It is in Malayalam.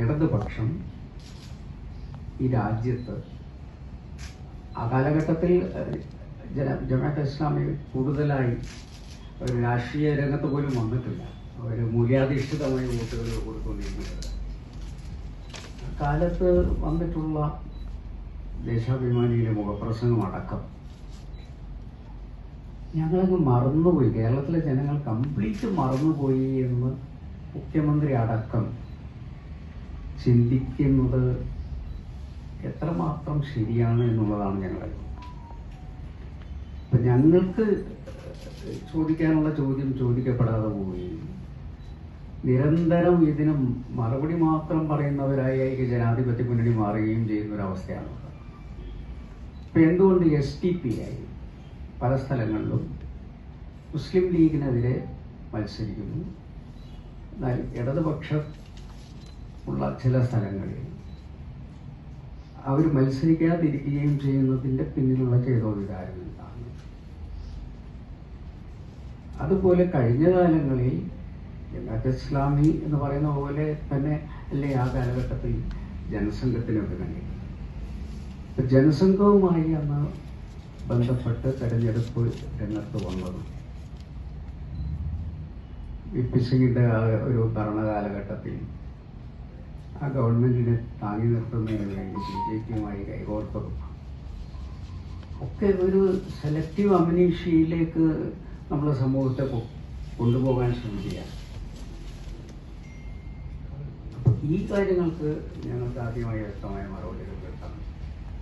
ഇടതുപക്ഷം ഈ രാജ്യത്ത് ആ കാലഘട്ടത്തിൽ ജമാഅത്ത് ഇസ്ലാമി കൂടുതലായി ഒരു രാഷ്ട്രീയ രംഗത്ത് പോലും വന്നിട്ടില്ല. അവർ മൂല്യാധിഷ്ഠിതമായ വോട്ടുകൾ കൊടുത്തുകൊണ്ടിരിക്കുന്നത്. കാലത്ത് വന്നിട്ടുള്ള ദേശാഭിമാനിയുടെ മുഖപ്രസംഗം അടക്കം ഞങ്ങളങ്ങ് മറന്നുപോയി. കേരളത്തിലെ ജനങ്ങൾ കംപ്ലീറ്റ് മറന്നുപോയി എന്ന് മുഖ്യമന്ത്രി അടക്കം ചിന്തിക്കുന്നത് എത്രമാത്രം ശരിയാണ് എന്നുള്ളതാണ് ഞങ്ങളുടെ അപ്പം ഞങ്ങൾക്ക് ചോദിക്കാനുള്ള ചോദ്യം ചോദിക്കപ്പെടാതെ പോവുകയും നിരന്തരം ഇതിന് മറുപടി മാത്രം പറയുന്നവരായി ജനാധിപത്യ മുന്നണി മാറുകയും ചെയ്യുന്ന ഒരവസ്ഥയാണ് ഇപ്പം എന്തുകൊണ്ട് എസ് ടി പി ആയി പല സ്ഥലങ്ങളിലും മുസ്ലിം ലീഗിനെതിരെ മത്സരിക്കുന്നു? എന്നാൽ ഇടതുപക്ഷം ഉള്ള ചില സ്ഥലങ്ങളിൽ. അവർ മത്സരിക്കാതിരിക്കുകയും ചെയ്യുന്നതിന്റെ പിന്നിലുള്ള ചേതോവികാരം എന്താണ് അതുപോലെ കഴിഞ്ഞ കാലങ്ങളിൽ ജമാഅത്ത് ഇസ്ലാമി എന്ന് പറയുന്ന പോലെ തന്നെ അല്ലേ ആ കാലഘട്ടത്തിൽ ജനസംഘത്തിനൊക്കെ കണ്ടിരുന്നത് ജനസംഘവുമായി അന്ന് ബന്ധപ്പെട്ട് തെരഞ്ഞെടുപ്പ് രംഗത്ത് വന്നത് വി പി സിംഗിന്റെ ആ ഒരു ഭരണകാലഘട്ടത്തിൽ ആ ഗവൺമെന്റിനെ താങ്ങി നിർത്തുന്നതിന് വേണ്ടി ബി ജെ പിയുമായി കൈകോർത്തതും. ഒക്കെ ഒരു സെലക്റ്റീവ് അമനീഷയിലേക്ക് നമ്മുടെ സമൂഹത്തെ കൊണ്ടുപോകാൻ ശ്രമിക്കുകയാണ്. അപ്പൊ ഈ കാര്യങ്ങൾക്ക് ഞങ്ങൾക്ക് ആദ്യമായി വ്യക്തമായ മറുപടി കിട്ടും